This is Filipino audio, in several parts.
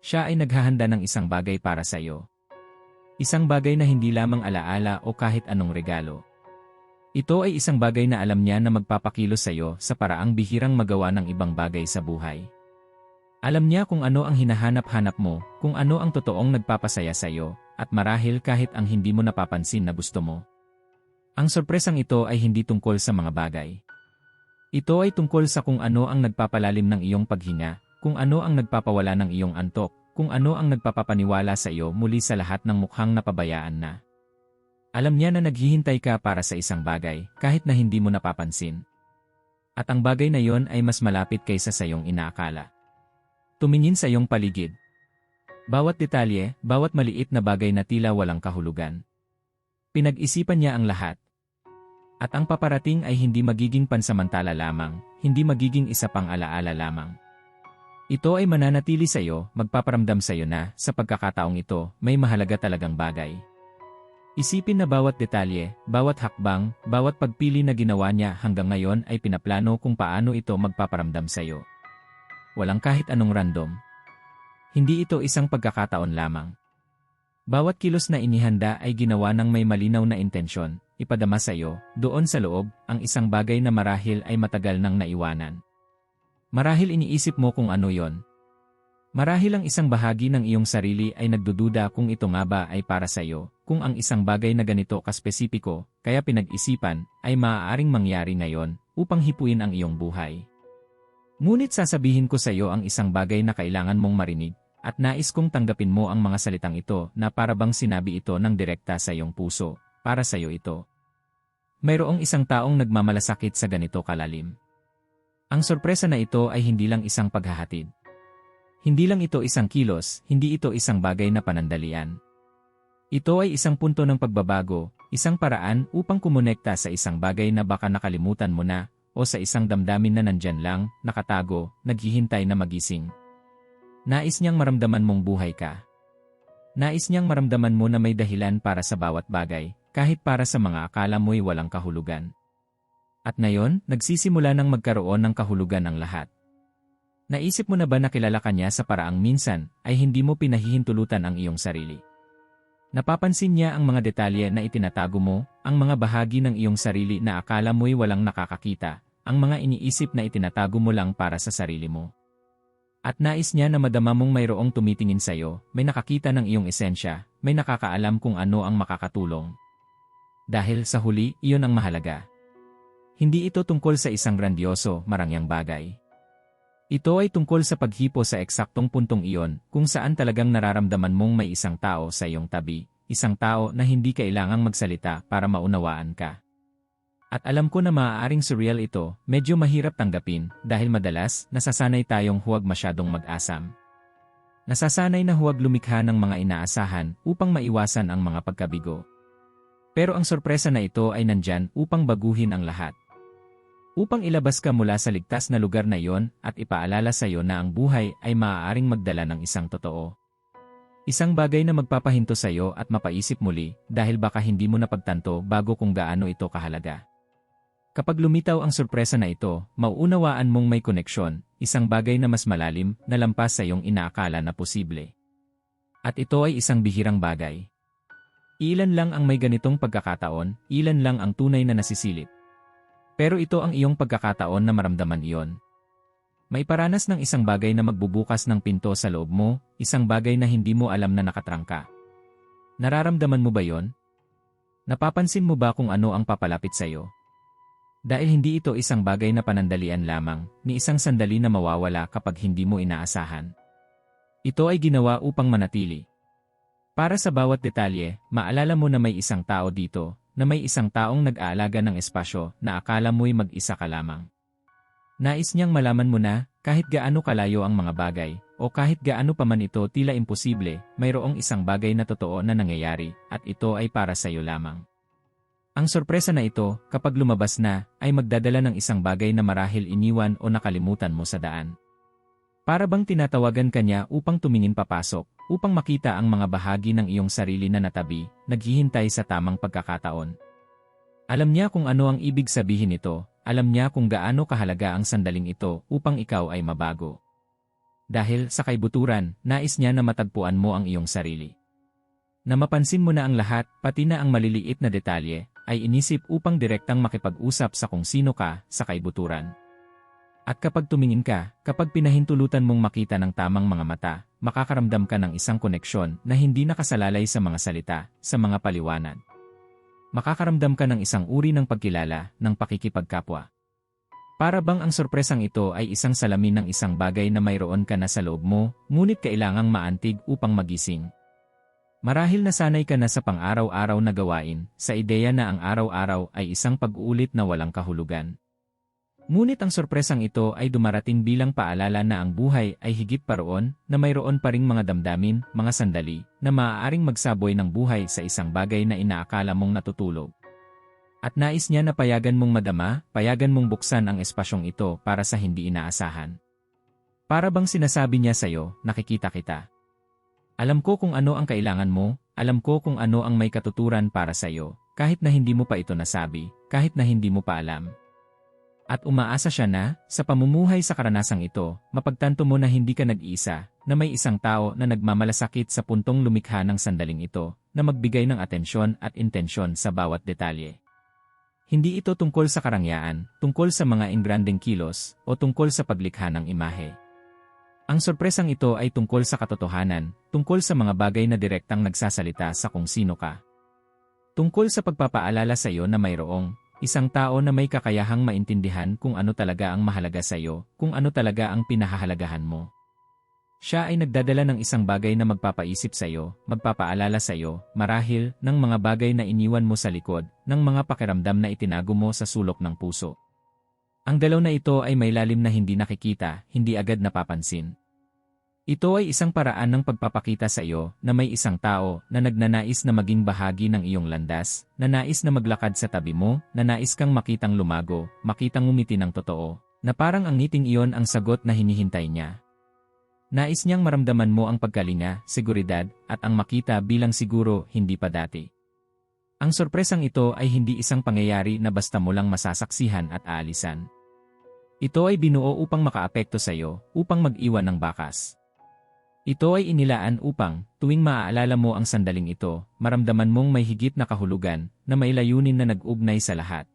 siya ay naghahanda ng isang bagay para sa iyo. Isang bagay na hindi lamang alaala o kahit anong regalo. Ito ay isang bagay na alam niya na magpapakilos sa iyo sa paraang bihirang magawa ng ibang bagay sa buhay. Alam niya kung ano ang hinahanap-hanap mo, kung ano ang totoong nagpapasaya sa iyo, at marahil kahit ang hindi mo napapansin na gusto mo. Ang sorpresang ito ay hindi tungkol sa mga bagay. Ito ay tungkol sa kung ano ang nagpapalalim ng iyong paghinga, kung ano ang nagpapawala ng iyong antok, kung ano ang nagpapapaniwala sa iyo muli sa lahat ng mukhang napabayaan na. Alam niya na naghihintay ka para sa isang bagay, kahit na hindi mo napapansin. At ang bagay na yon ay mas malapit kaysa sa iyong inaakala. Tumingin sa iyong paligid. Bawat detalye, bawat maliit na bagay na tila walang kahulugan. Pinag-isipan niya ang lahat. At ang paparating ay hindi magiging pansamantala lamang, hindi magiging isa pang alaala lamang. Ito ay mananatili sa iyo, magpaparamdam sa iyo na, sa pagkakataong ito, may mahalaga talagang bagay. Isipin na bawat detalye, bawat hakbang, bawat pagpili na ginawa niya hanggang ngayon ay pinaplano kung paano ito magpaparamdam sa iyo. Walang kahit anong random. Hindi ito isang pagkakataon lamang. Bawat kilos na inihanda ay ginawa ng may malinaw na intensyon, ipadama sa iyo, doon sa loob, ang isang bagay na marahil ay matagal nang naiwanan. Marahil iniisip mo kung ano yon. Marahil ang isang bahagi ng iyong sarili ay nagdududa kung ito nga ba ay para sa iyo, kung ang isang bagay na ganito kaspesipiko, kaya pinag-isipan, ay maaaring mangyari ngayon, upang hipuin ang iyong buhay. Ngunit sasabihin ko sa iyo ang isang bagay na kailangan mong marinig, at nais kong tanggapin mo ang mga salitang ito na para bang sinabi ito ng direkta sa iyong puso, para sa iyo ito. Mayroong isang taong nagmamalasakit sa ganito kalalim. Ang sorpresa na ito ay hindi lang isang paghahatid. Hindi lang ito isang kilos, hindi ito isang bagay na panandalian. Ito ay isang punto ng pagbabago, isang paraan upang kumonekta sa isang bagay na baka nakalimutan mo na, o sa isang damdamin na nandyan lang, nakatago, naghihintay na magising. Nais niyang maramdaman mong buhay ka. Nais niyang maramdaman mo na may dahilan para sa bawat bagay, kahit para sa mga akala mo'y walang kahulugan. At ngayon, nagsisimula ng magkaroon ng kahulugan ang lahat. Naisip mo na ba na kilala ka niya sa paraang minsan ay hindi mo pinahihintulutan ang iyong sarili? Napapansin niya ang mga detalye na itinatago mo, ang mga bahagi ng iyong sarili na akala mo'y walang nakakakita, ang mga iniisip na itinatago mo lang para sa sarili mo. At nais niya na madama mong mayroong tumitingin sa iyo, may nakakita ng iyong esensya, may nakakaalam kung ano ang makakatulong. Dahil sa huli, iyon ang mahalaga. Hindi ito tungkol sa isang grandioso, marangyang bagay. Ito ay tungkol sa paghipo sa eksaktong puntong iyon kung saan talagang nararamdaman mong may isang tao sa iyong tabi, isang tao na hindi kailangang magsalita para maunawaan ka. At alam ko na maaaring surreal ito, medyo mahirap tanggapin dahil madalas nasasanay tayong huwag masyadong mag-asam. Nasasanay na huwag lumikha ng mga inaasahan upang maiwasan ang mga pagkabigo. Pero ang sorpresa na ito ay nandyan upang baguhin ang lahat upang ilabas ka mula sa ligtas na lugar na iyon at ipaalala sa iyo na ang buhay ay maaaring magdala ng isang totoo. Isang bagay na magpapahinto sa iyo at mapaisip muli dahil baka hindi mo napagtanto bago kung gaano ito kahalaga. Kapag lumitaw ang sorpresa na ito, mauunawaan mong may koneksyon, isang bagay na mas malalim na lampas sa iyong inaakala na posible. At ito ay isang bihirang bagay. Ilan lang ang may ganitong pagkakataon, ilan lang ang tunay na nasisilip. Pero ito ang iyong pagkakataon na maramdaman iyon. May paranas ng isang bagay na magbubukas ng pinto sa loob mo, isang bagay na hindi mo alam na nakatrangka. Nararamdaman mo ba yon? Napapansin mo ba kung ano ang papalapit sa iyo? Dahil hindi ito isang bagay na panandalian lamang, ni isang sandali na mawawala kapag hindi mo inaasahan. Ito ay ginawa upang manatili. Para sa bawat detalye, maalala mo na may isang tao dito, na may isang taong nag-aalaga ng espasyo na akala mo'y mag-isa ka lamang. Nais niyang malaman mo na, kahit gaano kalayo ang mga bagay, o kahit gaano pa man ito tila imposible, mayroong isang bagay na totoo na nangyayari, at ito ay para sa iyo lamang. Ang sorpresa na ito, kapag lumabas na, ay magdadala ng isang bagay na marahil iniwan o nakalimutan mo sa daan. Para bang tinatawagan ka niya upang tumingin papasok, upang makita ang mga bahagi ng iyong sarili na natabi, naghihintay sa tamang pagkakataon. Alam niya kung ano ang ibig sabihin nito, alam niya kung gaano kahalaga ang sandaling ito upang ikaw ay mabago. Dahil sa kaibuturan, nais niya na matagpuan mo ang iyong sarili. Na mapansin mo na ang lahat, pati na ang maliliit na detalye, ay inisip upang direktang makipag-usap sa kung sino ka sa kaibuturan. At kapag tumingin ka, kapag pinahintulutan mong makita ng tamang mga mata, makakaramdam ka ng isang koneksyon na hindi nakasalalay sa mga salita, sa mga paliwanag. Makakaramdam ka ng isang uri ng pagkilala, ng pakikipagkapwa. Para bang ang sorpresang ito ay isang salamin ng isang bagay na mayroon ka na sa loob mo, ngunit kailangang maantig upang magising. Marahil nasanay ka na sa pang-araw-araw na gawain, sa ideya na ang araw-araw ay isang pag-uulit na walang kahulugan. Ngunit ang sorpresang ito ay dumarating bilang paalala na ang buhay ay higit pa roon, na mayroon pa ring mga damdamin, mga sandali, na maaaring magsaboy ng buhay sa isang bagay na inaakala mong natutulog. At nais niya na payagan mong madama, payagan mong buksan ang espasyong ito para sa hindi inaasahan. Para bang sinasabi niya sa'yo, nakikita kita. Alam ko kung ano ang kailangan mo, alam ko kung ano ang may katuturan para sa iyo, kahit na hindi mo pa ito nasabi, kahit na hindi mo pa alam. At umaasa siya na, sa pamumuhay sa karanasang ito, mapagtanto mo na hindi ka nag-iisa, na may isang tao na nagmamalasakit sa puntong lumikha ng sandaling ito, na magbigay ng atensyon at intensyon sa bawat detalye. Hindi ito tungkol sa karangyaan, tungkol sa mga ingranding kilos, o tungkol sa paglikha ng imahe. Ang sorpresang ito ay tungkol sa katotohanan, tungkol sa mga bagay na direktang nagsasalita sa kung sino ka. Tungkol sa pagpapaalala sa iyo na mayroong isang tao na may kakayahang maintindihan kung ano talaga ang mahalaga sa iyo, kung ano talaga ang pinahahalagahan mo. Siya ay nagdadala ng isang bagay na magpapaisip sa iyo, magpapaalala sa iyo, marahil, ng mga bagay na iniwan mo sa likod, ng mga pakiramdam na itinago mo sa sulok ng puso. Ang dalaw na ito ay may lalim na hindi nakikita, hindi agad napapansin. Ito ay isang paraan ng pagpapakita sa iyo na may isang tao na nagnanais na maging bahagi ng iyong landas, na nais na maglakad sa tabi mo, na nais kang makitang lumago, makitang umiti ng totoo, na parang ang ngiting iyon ang sagot na hinihintay niya. Nais niyang maramdaman mo ang pagkalinga, seguridad, at ang makita bilang siguro hindi pa dati. Ang sorpresang ito ay hindi isang pangyayari na basta mo lang masasaksihan at aalisan. Ito ay binuo upang makaapekto sa iyo, upang mag-iwan ng bakas. Ito ay inilaan upang, tuwing maaalala mo ang sandaling ito, maramdaman mong may higit na kahulugan, na may layunin na nag-ugnay sa lahat.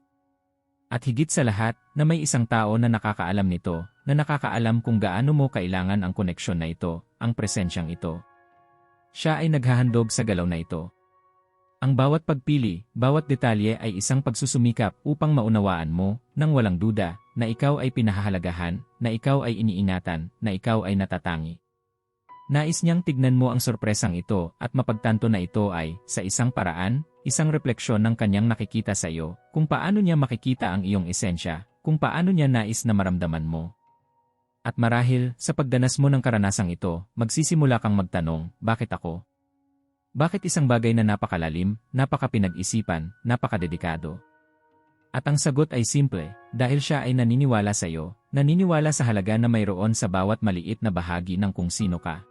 At higit sa lahat, na may isang tao na nakakaalam nito, na nakakaalam kung gaano mo kailangan ang koneksyon na ito, ang presensyang ito. Siya ay naghahandog sa galaw na ito. Ang bawat pagpili, bawat detalye ay isang pagsusumikap upang maunawaan mo, nang walang duda, na ikaw ay pinahahalagahan, na ikaw ay iniingatan, na ikaw ay natatangi. Nais niyang tignan mo ang sorpresang ito at mapagtanto na ito ay, sa isang paraan, isang refleksyon ng kanyang nakikita sa iyo, kung paano niya makikita ang iyong esensya, kung paano niya nais na maramdaman mo. At marahil, sa pagdanas mo ng karanasang ito, magsisimula kang magtanong, bakit ako? Bakit isang bagay na napakalalim, napakapinag-isipan, napakadedikado? At ang sagot ay simple, dahil siya ay naniniwala sa iyo, naniniwala sa halaga na mayroon sa bawat maliit na bahagi ng kung sino ka.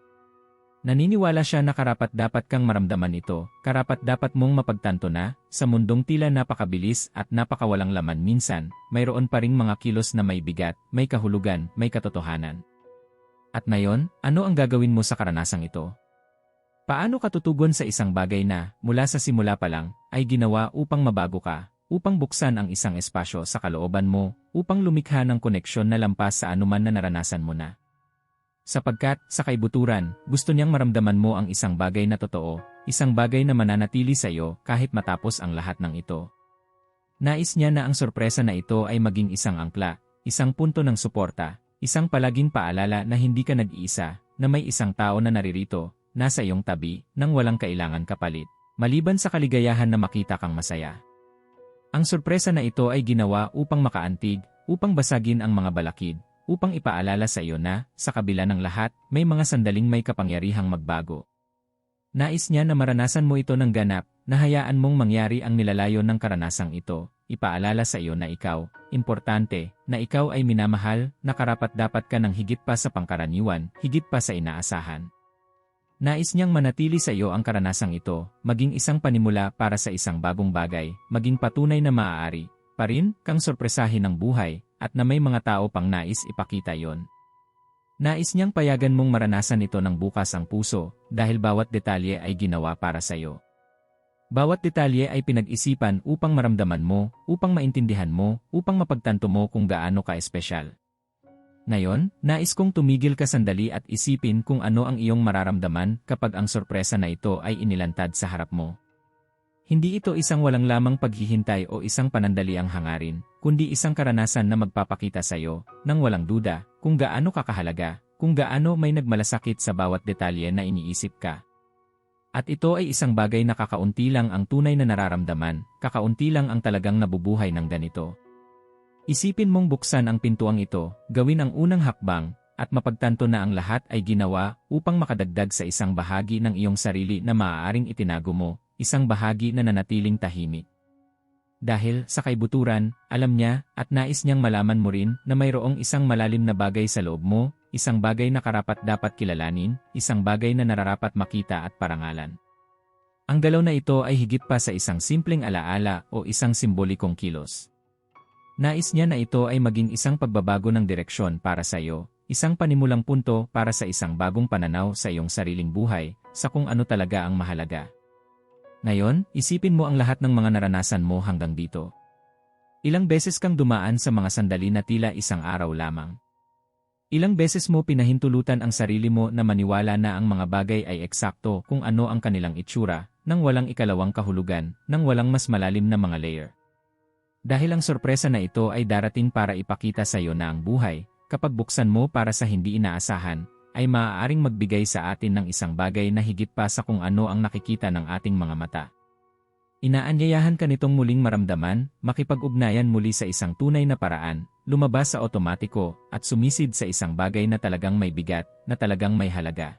Naniniwala siya na karapat dapat kang maramdaman ito, karapat dapat mong mapagtanto na, sa mundong tila napakabilis at napakawalang laman minsan, mayroon pa ring mga kilos na may bigat, may kahulugan, may katotohanan. At ngayon, ano ang gagawin mo sa karanasang ito? Paano ka tutugon sa isang bagay na, mula sa simula pa lang, ay ginawa upang mabago ka, upang buksan ang isang espasyo sa kalooban mo, upang lumikha ng koneksyon na lampas sa anuman na naranasan mo na? Sapagkat, sa kaibuturan, gusto niyang maramdaman mo ang isang bagay na totoo, isang bagay na mananatili sa iyo kahit matapos ang lahat ng ito. Nais niya na ang sorpresa na ito ay maging isang angkla, isang punto ng suporta, isang palaging paalala na hindi ka nag-iisa, na may isang tao na naririto, nasa iyong tabi, nang walang kailangan kapalit, maliban sa kaligayahan na makita kang masaya. Ang sorpresa na ito ay ginawa upang makaantig, upang basagin ang mga balakid, upang ipaalala sa iyo na, sa kabila ng lahat, may mga sandaling may kapangyarihang magbago. Nais niya na maranasan mo ito ng ganap, na hayaan mong mangyari ang nilalayo ng karanasang ito, ipaalala sa iyo na ikaw, importante, na ikaw ay minamahal, na karapat dapat ka ng higit pa sa pangkaraniwan, higit pa sa inaasahan. Nais niyang manatili sa iyo ang karanasang ito, maging isang panimula para sa isang bagong bagay, maging patunay na maaari, pa rin, kang sorpresahin ng buhay, at na may mga tao pang nais ipakita yon. Nais niyang payagan mong maranasan ito ng bukas ang puso dahil bawat detalye ay ginawa para sa iyo. Bawat detalye ay pinag-isipan upang maramdaman mo, upang maintindihan mo, upang mapagtanto mo kung gaano ka-espesyal. Ngayon, nais kong tumigil ka sandali at isipin kung ano ang iyong mararamdaman kapag ang sorpresa na ito ay inilantad sa harap mo. Hindi ito isang walang lamang paghihintay o isang panandaliang hangarin, kundi isang karanasan na magpapakita sa iyo, ng walang duda, kung gaano kakahalaga, kung gaano may nagmalasakit sa bawat detalye na iniisip ka. At ito ay isang bagay na kakaunti lang ang tunay na nararamdaman, kakaunti lang ang talagang nabubuhay ng ganito. Isipin mong buksan ang pintuang ito, gawin ang unang hakbang, at mapagtanto na ang lahat ay ginawa upang makadagdag sa isang bahagi ng iyong sarili na maaaring itinago mo, isang bahagi na nanatiling tahimik. Dahil sa kaibuturan, alam niya at nais niyang malaman mo rin na mayroong isang malalim na bagay sa loob mo, isang bagay na karapat dapat kilalanin, isang bagay na nararapat makita at parangalan. Ang galaw na ito ay higit pa sa isang simpleng alaala o isang simbolikong kilos. Nais niya na ito ay maging isang pagbabago ng direksyon para sa iyo, isang panimulang punto para sa isang bagong pananaw sa iyong sariling buhay, sa kung ano talaga ang mahalaga. Ngayon, isipin mo ang lahat ng mga naranasan mo hanggang dito. Ilang beses kang dumaan sa mga sandali na tila isang araw lamang. Ilang beses mo pinahintulutan ang sarili mo na maniwala na ang mga bagay ay eksakto kung ano ang kanilang itsura, nang walang ikalawang kahulugan, nang walang mas malalim na mga layer. Dahil ang sorpresa na ito ay darating para ipakita sa iyo na ang buhay, kapag buksan mo para sa hindi inaasahan, ay maaaring magbigay sa atin ng isang bagay na higit pa sa kung ano ang nakikita ng ating mga mata. Inaanyayahan ka nitong muling maramdaman, makipag-ugnayan muli sa isang tunay na paraan, lumabas sa otomatiko, at sumisid sa isang bagay na talagang may bigat, na talagang may halaga.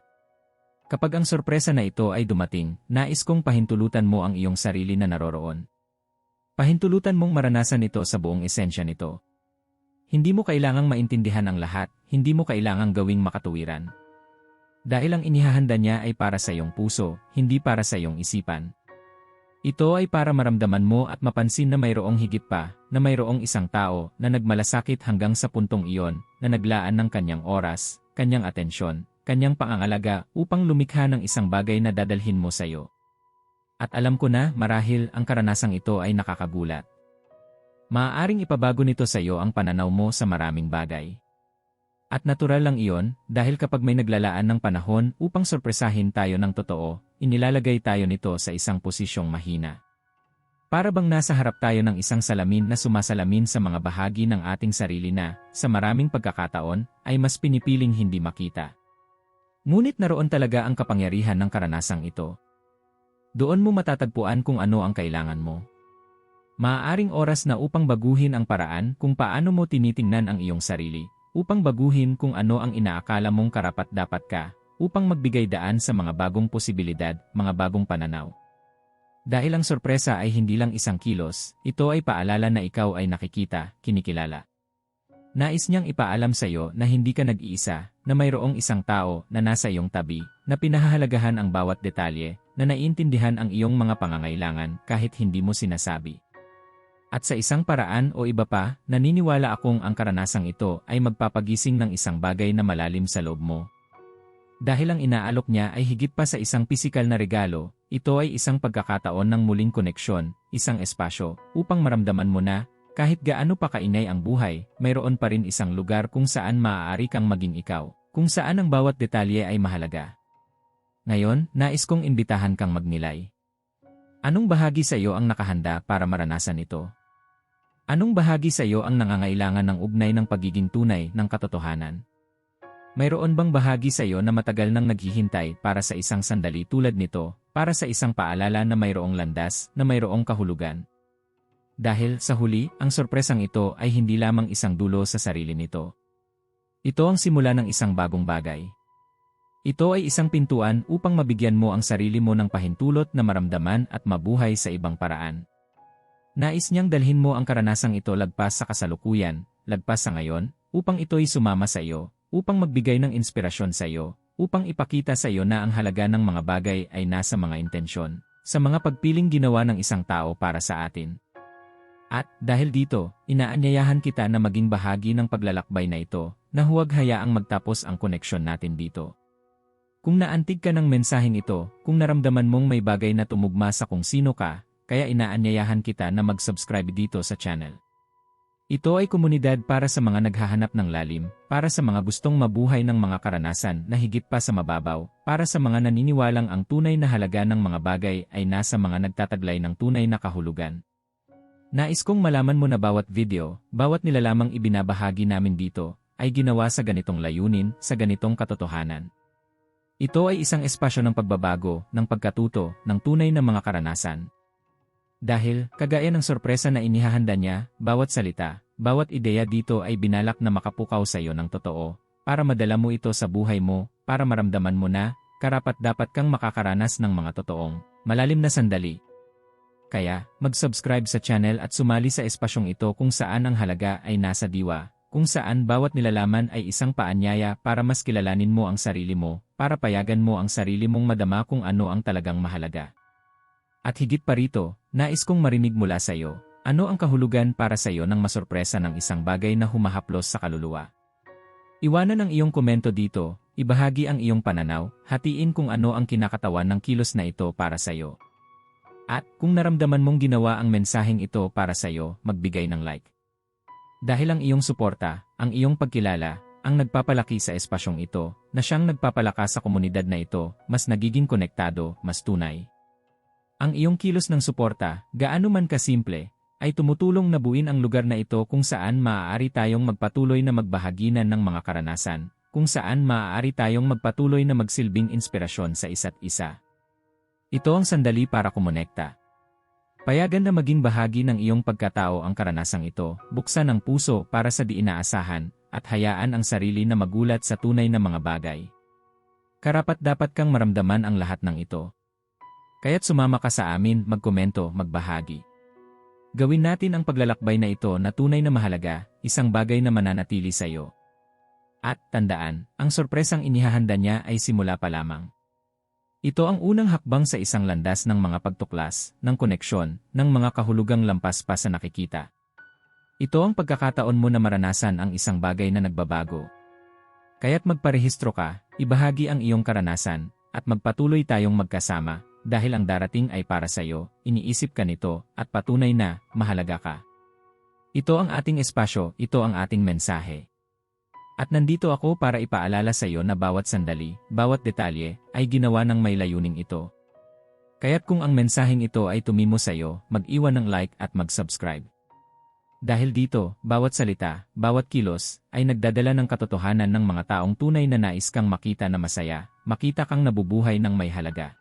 Kapag ang sorpresa na ito ay dumating, nais kong pahintulutan mo ang iyong sarili na naroroon. Pahintulutan mong maranasan ito sa buong esensya nito. Hindi mo kailangang maintindihan ang lahat, hindi mo kailangang gawing makatuwiran. Dahil ang inihahanda niya ay para sa iyong puso, hindi para sa iyong isipan. Ito ay para maramdaman mo at mapansin na mayroong higit pa, na mayroong isang tao na nagmalasakit hanggang sa puntong iyon, na naglaan ng kanyang oras, kanyang atensyon, kanyang pangangalaga upang lumikha ng isang bagay na dadalhin mo sa iyo. At alam ko na marahil ang karanasang ito ay nakakagulat. Maaaring ipabago nito sa iyo ang pananaw mo sa maraming bagay. At natural lang iyon dahil kapag may naglalaan ng panahon upang sorpresahin tayo ng totoo, inilalagay tayo nito sa isang posisyong mahina. Para bang nasa harap tayo ng isang salamin na sumasalamin sa mga bahagi ng ating sarili na, sa maraming pagkakataon, ay mas pinipiling hindi makita. Ngunit naroon talaga ang kapangyarihan ng karanasang ito. Doon mo matatagpuan kung ano ang kailangan mo. Maaaring oras na upang baguhin ang paraan kung paano mo tinitingnan ang iyong sarili, upang baguhin kung ano ang inaakala mong karapat-dapat ka, upang magbigay daan sa mga bagong posibilidad, mga bagong pananaw. Dahil ang sorpresa ay hindi lang isang kilos, ito ay paalala na ikaw ay nakikita, kinikilala. Nais niyang ipaalam sa iyo na hindi ka nag-iisa, na mayroong isang tao na nasa iyong tabi, na pinahahalagahan ang bawat detalye, na naiintindihan ang iyong mga pangangailangan kahit hindi mo sinasabi. At sa isang paraan o iba pa, naniniwala akong ang karanasang ito ay magpapagising ng isang bagay na malalim sa loob mo. Dahil ang inaalok niya ay higit pa sa isang pisikal na regalo, ito ay isang pagkakataon ng muling koneksyon, isang espasyo, upang maramdaman mo na, kahit gaano pa kainay ang buhay, mayroon pa rin isang lugar kung saan maaari kang maging ikaw, kung saan ang bawat detalye ay mahalaga. Ngayon, nais kong imbitahan kang magnilay. Anong bahagi sa iyo ang nakahanda para maranasan ito? Anong bahagi sa iyo ang nangangailangan ng ugnay ng pagiging tunay ng katotohanan? Mayroon bang bahagi sa iyo na matagal nang naghihintay para sa isang sandali tulad nito, para sa isang paalala na mayroong landas, na mayroong kahulugan? Dahil, sa huli, ang sorpresang ito ay hindi lamang isang dulo sa sarili nito. Ito ang simula ng isang bagong bagay. Ito ay isang pintuan upang mabigyan mo ang sarili mo ng pahintulot na maramdaman at mabuhay sa ibang paraan. Nais niyang dalhin mo ang karanasang ito lagpas sa kasalukuyan, lagpas sa ngayon, upang ito'y sumama sa iyo, upang magbigay ng inspirasyon sa iyo, upang ipakita sa iyo na ang halaga ng mga bagay ay nasa mga intensyon, sa mga pagpiling ginawa ng isang tao para sa atin. At, dahil dito, inaanyayahan kita na maging bahagi ng paglalakbay na ito, na huwag hayaang magtapos ang koneksyon natin dito. Kung naantig ka ng mensaheng ito, kung naramdaman mong may bagay na tumugma sa kung sino ka, kaya inaanyayahan kita na mag-subscribe dito sa channel. Ito ay komunidad para sa mga naghahanap ng lalim, para sa mga gustong mabuhay ng mga karanasan na higit pa sa mababaw, para sa mga naniniwalang ang tunay na halaga ng mga bagay ay nasa mga nagtataglay ng tunay na kahulugan. Nais kong malaman mo na bawat video, bawat nilalamang ibinabahagi namin dito, ay ginawa sa ganitong layunin, sa ganitong katotohanan. Ito ay isang espasyo ng pagbabago, ng pagkatuto, ng tunay na mga karanasan, dahil, kagaya ng sorpresa na inihahanda niya, bawat salita, bawat ideya dito ay binalak na makapukaw sa iyo ng totoo, para madala mo ito sa buhay mo, para maramdaman mo na, karapat dapat kang makakaranas ng mga totoong, malalim na sandali. Kaya, mag-subscribe sa channel at sumali sa espasyong ito kung saan ang halaga ay nasa diwa, kung saan bawat nilalaman ay isang paanyaya para mas kilalanin mo ang sarili mo, para payagan mo ang sarili mong madama kung ano ang talagang mahalaga. At higit pa rito, nais kong marinig mula sa iyo, ano ang kahulugan para sa iyo ng masorpresa ng isang bagay na humahaplos sa kaluluwa? Iwanan ang iyong komento dito, ibahagi ang iyong pananaw, hatiin kung ano ang kinakatawan ng kilos na ito para sa iyo. At kung naramdaman mong ginawa ang mensaheng ito para sa iyo, magbigay ng like. Dahil ang iyong suporta, ang iyong pagkilala, ang nagpapalaki sa espasyong ito, na siyang nagpapalakas sa komunidad na ito, mas nagiging konektado, mas tunay, ang iyong kilos ng suporta, gaano man kasimple, ay tumutulong na buin ang lugar na ito kung saan maaari tayong magpatuloy na magbahaginan ng mga karanasan, kung saan maaari tayong magpatuloy na magsilbing inspirasyon sa isa't isa. Ito ang sandali para kumonekta. Payagan na maging bahagi ng iyong pagkatao ang karanasang ito, buksan ang puso para sa di inaasahan, at hayaan ang sarili na magulat sa tunay na mga bagay. Karapat dapat kang maramdaman ang lahat ng ito, Kaya't sumama ka sa amin, magkomento, magbahagi. Gawin natin ang paglalakbay na ito na tunay na mahalaga, isang bagay na mananatili sa iyo. At, tandaan, ang sorpresang inihahanda niya ay simula pa lamang. Ito ang unang hakbang sa isang landas ng mga pagtuklas, ng koneksyon, ng mga kahulugang lampas pa sa nakikita. Ito ang pagkakataon mo na maranasan ang isang bagay na nagbabago. Kaya't magparehistro ka, ibahagi ang iyong karanasan, at magpatuloy tayong magkasama, dahil ang darating ay para sa iyo, iniisip ka nito, at patunay na, mahalaga ka. Ito ang ating espasyo, ito ang ating mensahe. At nandito ako para ipaalala sa iyo na bawat sandali, bawat detalye, ay ginawa ng may layuning ito. Kaya't kung ang mensaheng ito ay tumimo sa iyo, mag-iwan ng like at mag-subscribe. Dahil dito, bawat salita, bawat kilos, ay nagdadala ng katotohanan ng mga taong tunay na nais kang makita na masaya, makita kang nabubuhay ng may halaga.